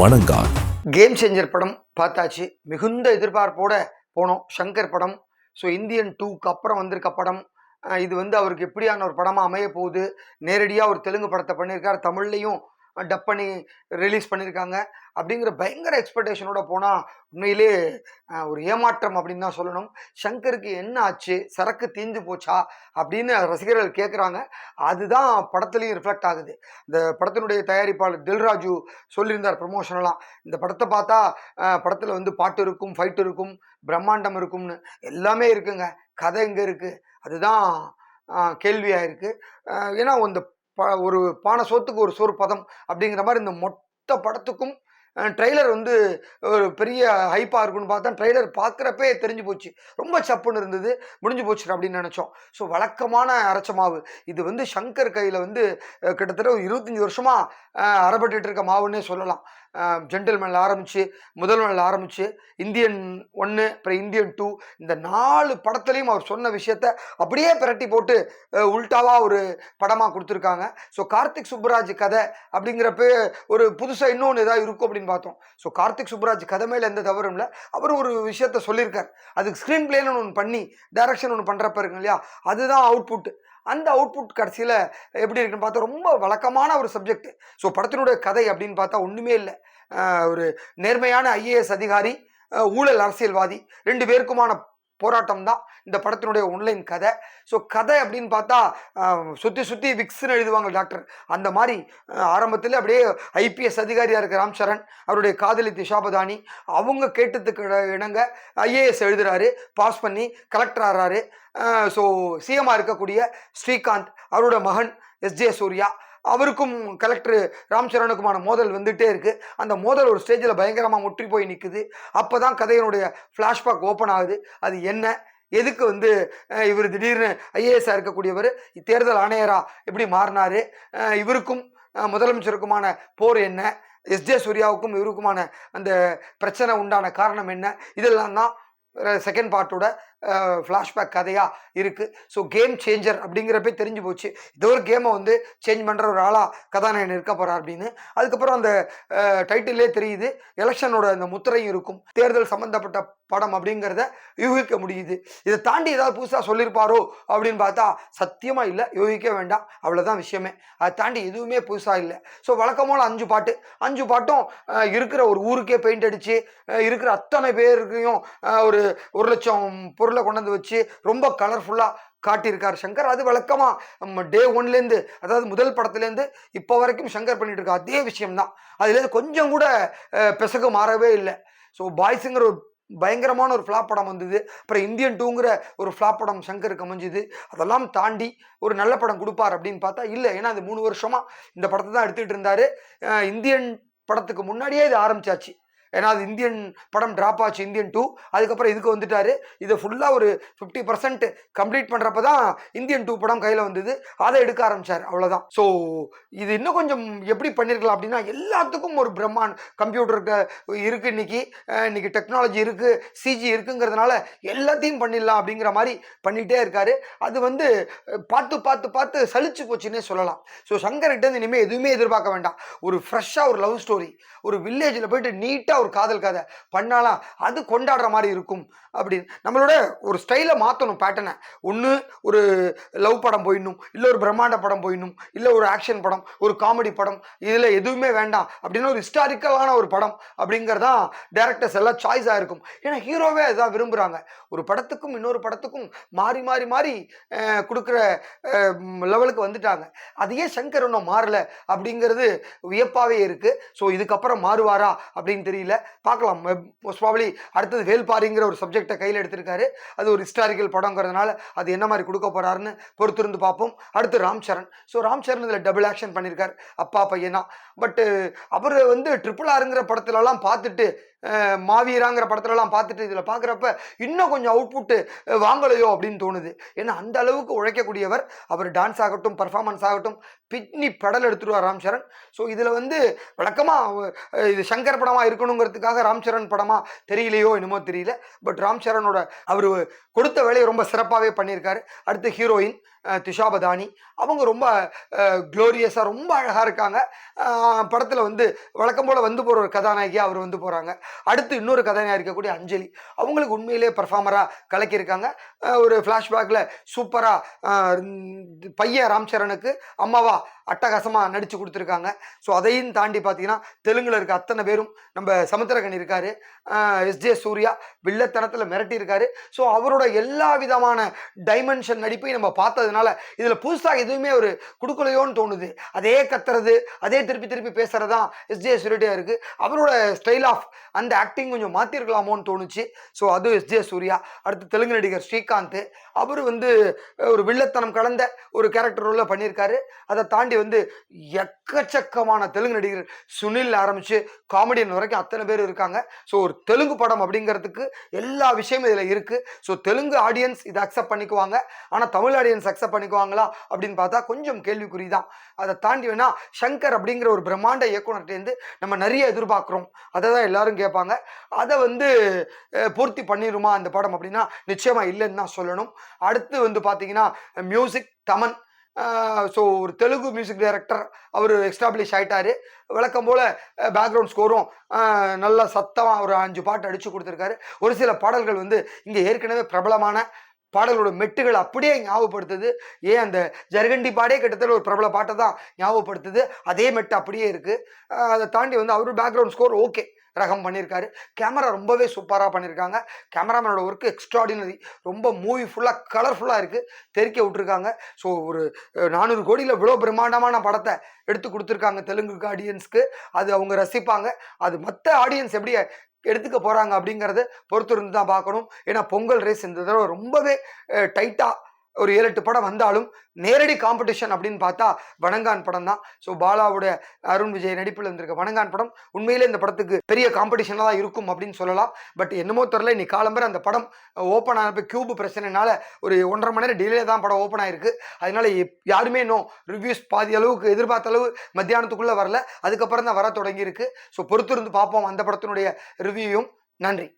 வணங்கார் game changer படம் பார்த்தாச்சு. மிகுந்த எதிர்பார்ப்போட போனோம். சங்கர் படம். ஸோ இந்தியன் டூக்கு அப்புறம் வந்திருக்க படம். இது வந்து அவருக்கு எப்படியான ஒரு படமாக அமைய போகுது? நேரடியாக ஒரு தெலுங்கு படத்தை பண்ணியிருக்கார். தமிழ்லையும் டப் பண்ணி ரிலீஸ் பண்ணியிருக்காங்க அப்படிங்கிற பயங்கர எக்ஸ்பெக்டேஷனோட போனால் உண்மையிலே ஒரு ஏமாற்றம் அப்படின்னு தான் சொல்லணும். சங்கருக்கு என்ன ஆச்சு? சரக்கு தீந்து போச்சா? அப்படின்னு ரசிகர்கள் கேட்குறாங்க அதுதான் படத்துலேயும் ரிஃப்ளெக்ட் ஆகுது. இந்த படத்தினுடைய தயாரிப்பாளர் தில்ராஜு சொல்லியிருந்தார் ப்ரமோஷனெலாம் இந்த படத்தை பார்த்தா படத்தில் வந்து பாட்டு இருக்கும் ஃபைட் இருக்கும் பிரம்மாண்டம் இருக்கும்னு எல்லாமே இருக்குங்க. கதை இங்கே இருக்குது அதுதான் கேள்வியாக இருக்குது ஏன்னா இந்த ஒரு பானை சோத்துக்கு ஒரு சோறு பதம் அப்படிங்கிற மாதிரி இந்த மொத்த படத்துக்கும் ட்ரெய்லர் வந்து ஒரு பெரிய ஹைப்பாக இருக்குன்னு பார்த்தா ட்ரெய்லர் பார்க்குறப்பே தெரிஞ்சு போச்சு. ரொம்ப சப்புன்னு இருந்தது. முடிஞ்சு போச்சு அப்படின்னு நினச்சோம். ஸோ வழக்கமான அரைச்ச மாவு. இது வந்து சங்கர் கையில் வந்து கிட்டத்தட்ட ஒரு இருபத்தஞ்சி வருஷமாக அறப்பட்டு இருக்க மாவுன்னே சொல்லலாம். ஜென்டில்மேனில் ஆரம்பித்து முதல்வனில் ஆரம்பித்து இந்தியன் ஒன்று அப்புறம் இந்தியன் டூ இந்த நாலு படத்துலேயும் அவர் சொன்ன விஷயத்த அப்படியே பிரட்டி போட்டு உல்டாவாக ஒரு படமாக கொடுத்துருக்காங்க. ஸோ கார்த்திக் சுப்புராஜ் கதை அப்படிங்கிறப்ப ஒரு புதுசாக இன்னொன்று ஏதாவது இருக்கும் அப்படின்னு பார்த்தோம். ஸோ கார்த்திக் சுப்புராஜ் கதை மேலே எந்த தவறும் இல்லை. அவர் ஒரு விஷயத்த சொல்லியிருக்கார். அதுக்கு ஸ்க்ரீன் பிளேன்னு ஒன்று பண்ணி டைரக்ஷன் ஒன்று பண்ணுறப்ப இருக்கு இல்லையா? அதுதான் அவுட்புட் அந்த அவுட்புட் கடைசியில் எப்படி இருக்குன்னு பார்த்தா ரொம்ப வழக்கமான ஒரு சப்ஜெக்ட் ஸோ படத்தினுடைய கதை அப்படின்னு பார்த்தா ஒன்றுமே இல்லை. ஒரு நேர்மையான ஐஏஎஸ் அதிகாரி ஊழல் அரசியல்வாதி ரெண்டு பேருக்குமான போராட்டம் தான் இந்த படத்தினுடைய ஒன்லைன் கதை. ஸோ கதை அப்படின்னு பார்த்தா சுற்றி சுற்றி விக்ஸ்னு எழுதுவாங்க டாக்டர் அந்த மாதிரி ஆரம்பத்தில் அப்படியே ஐபிஎஸ் அதிகாரியாக இருக்க ராம் சரண் அவருடைய காதலி திஷாபதானி அவங்க கேட்டதுக்கு இட- இணங்க ஐஏஎஸ் எழுதுறாரு பாஸ் பண்ணி கலெக்டர் ஆறாரு. ஸோ சிஎம்மாக இருக்கக்கூடிய ஸ்ரீகாந்த் அவரோட மகன் எஸ்ஜே சூர்யா அவருக்கும் கலெக்டர் ராம் சரணுக்குமான மோதல் வந்துகிட்டே இருக்குது அந்த மோதல் ஒரு ஸ்டேஜில் பயங்கரமாக முற்றி போய் நிற்குது அப்போ தான் கதையினுடைய ஃப்ளாஷ்பேக் ஓப்பன் ஆகுது. அது என்ன? எதுக்கு வந்து இவர் திடீர்னு ஐஏஎஸ்ஸாக இருக்கக்கூடியவர்? தேர்தல் ஆணையராக எப்படி மாறினாரு? இவருக்கும் முதலமைச்சருக்குமான போர் என்ன? எஸ்ஜே சூர்யாவுக்கும் இவருக்குமான அந்த பிரச்சனை உண்டான காரணம் என்ன? இதெல்லாம் தான் செகண்ட் பார்ட்டோட ஃப்ளாஷ்பேக் கதையாக இருக்குது ஸோ கேம் சேஞ்சர் அப்படிங்கிறப்பே தெரிஞ்சு போச்சு. ஏதோ ஒரு கேமை வந்து சேஞ்ச் பண்ணுற ஒரு ஆளாக கதாநாயகன் இருக்க போகிறார் அப்படின்னு. அதுக்கப்புறம் அந்த டைட்டிலே தெரியுது. எலெக்ஷனோட அந்த முத்திரையும் இருக்கும். தேர்தல் சம்மந்தப்பட்ட படம் அப்படிங்கிறத யூகிக்க முடியுது. இதை தாண்டி ஏதாவது புதுசாக சொல்லியிருப்பாரோ அப்படின்னு பார்த்தா சத்தியமாக இல்லை. யூகிக்க வேண்டாம். அவ்வளோதான் விஷயமே. அதை தாண்டி எதுவுமே புதுசாக இல்லை. ஸோ வழக்கமான அஞ்சு பாட்டு. அஞ்சு பாட்டும் இருக்கிற ஒரு ஊருக்கே பெயிண்ட் அடித்து இருக்கிற அத்தனை பேருக்கையும் ஒரு ஒரு லட்சம் பொருள் கொண்டு வந்து வச்சு ரொம்ப கலர்ஃபுல்லாக காட்டியிருக்கார். சங்கர் அது வழக்கமாக டே ஒன்லேருந்து அதாவது முதல் படத்துலேருந்து இப்போ வரைக்கும் சங்கர் பண்ணிகிட்டு இருக்கா அதே விஷயம்தான். அதுலேருந்து கொஞ்சம் கூட பிசகு மாறவே இல்லை. ஸோ பாய்ஸுங்கிற ஒரு பயங்கரமான ஒரு ஃப்ளாப் படம் வந்தது. அப்புறம் இந்தியன் டூங்கிற ஒரு ஃப்ளாப் படம் சங்கருக்கு அமைஞ்சுது. அதெல்லாம் தாண்டி ஒரு நல்ல படம் கொடுப்பார் அப்படின்னு பார்த்தா இல்லை. ஏன்னா அது மூணு வருஷமாக இந்த படத்தை தான் எடுத்துகிட்டு இருந்தார். இந்தியன் படத்துக்கு முன்னாடியே இது ஆரம்பிச்சாச்சு. ஏன்னா அது இந்தியன் படம் ட்ராப் ஆச்சு இந்தியன் டூ அதுக்கப்புறம் இதுக்கு வந்துட்டாரு. இதை ஃபுல்லாக ஒரு ஃபிஃப்டி பர்சன்ட் கம்ப்ளீட் பண்ணுறப்ப தான் இந்தியன் டூ படம் கையில் வந்தது. அதை எடுக்க ஆரம்பிச்சார் அவ்வளோதான் ஸோ இது இன்னும் கொஞ்சம் எப்படி பண்ணியிருக்கலாம் அப்படின்னா எல்லாத்துக்கும் ஒரு பிரம்மாண்ட் கம்ப்யூட்டருக்கு இருக்குது இன்னைக்கு. இன்றைக்கி இன்னைக்கு டெக்னாலஜி இருக்குது சிஜி இருக்குங்கிறதுனால எல்லாத்தையும் பண்ணிடலாம் அப்படிங்கிற மாதிரி பண்ணிகிட்டே இருக்காரு. அது வந்து பார்த்து பார்த்து பார்த்து சலிச்சு போச்சுன்னே சொல்லலாம். ஸோ சங்கர்கிட்ட இனிமேல் எதுவுமே எதிர்பார்க்க வேண்டாம். ஒரு ஃப்ரெஷ்ஷாக ஒரு லவ் ஸ்டோரி ஒரு வில்லேஜில் போயிட்டு நீட்டாக ஒரு காதல் கதை. பண்ணாலாம் அது கொண்டாடுற மாதிரி இருக்கும் அப்படின்னு. நம்மளோட ஒரு ஸ்டைலை மாற்றணும் பேட்டர்னை ஒன்று ஒரு லவ் படம் போயிடணும் இல்லை ஒரு பிரம்மாண்ட படம் போயிடணும் இல்லை ஒரு ஆக்ஷன் படம் ஒரு காமெடி படம் இதில் எதுவுமே வேண்டாம் அப்படின்னு ஒரு ஹிஸ்டாரிக்கலான ஒரு படம் அப்படிங்கிறதான் டேரக்டர்ஸ் எல்லாம் சாய்ஸாக இருக்கும். ஏன்னா ஹீரோவே அதுதான் விரும்புகிறாங்க ஒரு படத்துக்கும் இன்னொரு படத்துக்கும் மாறி மாறி மாறி கொடுக்குற லெவலுக்கு வந்துட்டாங்க. அதையே சங்கர் இன்னும் மாறல அப்படிங்கிறது வியப்பாகவே இருக்குது ஸோ இதுக்கப்புறம் மாறுவாரா அப்படின்னு தெரியல. இல்லை பார்க்கலாம் மோஸ்ட் ப்ராப்ளி அடுத்தது வேல்பாரிங்கிற ஒரு சப்ஜெக்டை கையில் எடுத்திருக்காரு. அது ஒரு ஹிஸ்டாரிக்கல் படங்கிறதுனால அது என்ன மாதிரி கொடுக்க போகிறாருன்னு பொறுத்திருந்து பார்ப்போம். அடுத்து ராம் சரண் ஸோ ராம் சரண் இதில் டபுள் ஆக்ஷன் பண்ணியிருக்காரு அப்பா பையனா. பட்டு அவர் வந்து ட்ரிபிள் ஆருங்கிற படத்துலலாம் பார்த்துட்டு மாவீராங்கிற படத்துலலாம் பார்த்துட்டு இதில் பார்க்குறப்ப இன்னும் கொஞ்சம் அவுட்புட்டு வாங்கலையோ அப்படின்னு தோணுது. ஏன்னா அந்த அளவுக்கு உழைக்கக்கூடியவர். அவர் டான்ஸ் ஆகட்டும் பர்ஃபார்மன்ஸ் ஆகட்டும் பிட்னி பெடல் எடுத்துருவார் ராம் சரண் ஸோ இதில் வந்து வழக்கமாக இது சங்கர் படமாக இருக்கணுங்கிறதுக்காக ராம் சரண் படமாக தெரியலையோ என்னமோ தெரியல. பட் ராம் சரணோட அவர் கொடுத்த வேலையை ரொம்ப சிறப்பாகவே பண்ணியிருக்காரு. அடுத்து ஹீரோயின் திஷா பதானி அவங்க ரொம்ப க்ளோரியஸாக ரொம்ப அழகாக இருக்காங்க. படத்தில் வந்து வழக்கம் போல் வந்து போகிற ஒரு கதாநாயகியாக அவர் வந்து போகிறாங்க அடுத்து இன்னொரு கதாநாயகி இருக்கக்கூடிய அஞ்சலி. அவங்களுக்கு உண்மையிலே பெர்ஃபார்மராக கலக்கியிருக்காங்க. ஒரு ஃப்ளாஷ்பேக்கில் சூப்பராக பையன் ராம் சரணுக்கு அம்மாவா அட்டகாசமாக நடித்து கொடுத்துருக்காங்க. ஸோ அதையும் தாண்டி பார்த்தீங்கன்னா தெலுங்கில் இருக்க அத்தனை பேரும் நம்ம சமுத்திரகன் இருக்கார். எஸ்ஜே சூர்யா வில்லத்தனத்தில் மிரட்டியிருக்காரு. ஸோ அவரோட எல்லா விதமான டைமென்ஷன் நடிப்பையும் நம்ம பார்த்தது பார்த்ததுனால இதில் புதுசாக எதுவுமே ஒரு கொடுக்கலையோன்னு தோணுது. அதே கத்துறது அதே திருப்பி திருப்பி பேசுறது தான் எஸ்ஜே சூர்யா இருக்குது அவரோட ஸ்டைல் ஆஃப் அந்த ஆக்டிங் கொஞ்சம் மாற்றிருக்கலாமோன்னு தோணுச்சு. ஸோ அது எஸ்ஜே சூர்யா அடுத்து தெலுங்கு நடிகர் ஸ்ரீகாந்த். அவர் வந்து ஒரு வில்லத்தனம் கலந்த ஒரு கேரக்டர் ரோலில் பண்ணியிருக்காரு. அதை தாண்டி வந்து எக்கச்சக்கமான தெலுங்கு நடிகர் சுனில் ஆரம்பித்து காமெடியன் வரைக்கும் அத்தனை பேர் இருக்காங்க. ஸோ ஒரு தெலுங்கு படம் அப்படிங்கிறதுக்கு எல்லா விஷயமும் இதில் இருக்குது ஸோ தெலுங்கு ஆடியன்ஸ் இதை அக்செப்ட் பண்ணிக்குவாங்க. ஆனால் தமிழ் ஆடியன்ஸ் அக்செப்ட் பண்ணிக்குவாங்களா அப்படின்னு பார்த்தா கொஞ்சம் கேள்விக்குறி தான் அதை தாண்டி வேணா சங்கர் அப்படிங்கிற ஒரு பிரம்மாண்ட இயக்குனர்கிட்டேருந்து நம்ம நிறைய எதிர்பார்க்குறோம். அதை தான் எல்லாரும் கேட்பாங்க. அதை வந்து பூர்த்தி பண்ணிடுமா அந்த படம் அப்படின்னா நிச்சயமாக இல்லைன்னு தான் சொல்லணும். அடுத்து வந்து பார்த்தீங்கன்னா மியூசிக் தமன். ஸோ ஒரு தெலுங்கு மியூசிக் டைரக்டர் அவர் எக்ஸ்டாப்ளிஷ் ஆகிட்டார் வழக்கம் போல் பேக்ரவுண்ட் ஸ்கோரும் நல்ல சத்தமாக ஒரு அஞ்சு பாட்டு அடித்து கொடுத்துருக்காரு. ஒரு சில பாடல்கள் வந்து இங்கே ஏற்கனவே பிரபலமான பாடலோட மெட்டுகள் அப்படியே ஞாபகப்படுத்துது. ஏன் அந்த ஜர்கண்டி பாடே கிட்டத்தட்ட ஒரு பிரபல பாட்டை தான் ஞாபகப்படுத்துது. அதே மெட்டு அப்படியே இருக்குது அதை தாண்டி வந்து அவர் பேக்ரவுண்ட் ஸ்கோர் ஓகே. ரகம் பண்ணியிருக்காரு கேமரா ரொம்பவே சூப்பராக பண்ணியிருக்காங்க கேமராமேனோட ஒர்க்கு எக்ஸ்ட்ராடினரி ரொம்ப மூவி ஃபுல்லாக கலர்ஃபுல்லாக இருக்குது தெறிக்க விட்டுருக்காங்க. ஸோ ஒரு நானூறு கோடியில் இவ்வளோ பிரம்மாண்டமான படத்தை எடுத்து கொடுத்துருக்காங்க தெலுங்குக்கு ஆடியன்ஸ்க்கு அது அவங்க ரசிப்பாங்க. அது மற்ற ஆடியன்ஸ் எப்படி எடுத்துக்க போகிறாங்க அப்படிங்கிறத பொறுத்து இருந்து தான் பார்க்கணும். ஏன்னா பொங்கல் ரேஸ் இந்த தடவை ரொம்பவே டைட்டாக ஒரு ஏழு எட்டு படம் வந்தாலும் நேரடி காம்படிஷன் அப்படின்னு பார்த்தா வணங்கான் படம் தான் ஸோ பாலாவுடைய அருண் விஜய் நடிப்பில் இருந்திருக்க வணங்கான் படம் உண்மையிலே இந்த படத்துக்கு பெரிய காம்படிஷனாக தான் இருக்கும் அப்படின்னு சொல்லலாம். பட் என்னமோ தெரில இன்னைக்கு காலம்பரை அந்த படம் ஓப்பன் ஆனப்போ கியூப் பிரச்சனைனால ஒரு ஒன்றரை மணி நேரம் டிலே தான் படம் ஓப்பன் ஆயிருக்கு. அதனால எப்- யாருமே இன்னும் ரிவ்யூஸ் பாதி அளவுக்கு எதிர்பார்த்த அளவு மத்தியானத்துக்குள்ளே வரல. அதுக்கப்புறம் தான் வர தொடங்கியிருக்கு. ஸோ பொறுத்திருந்து பார்ப்போம் அந்த படத்தினுடைய ரிவ்யூயும் நன்றி.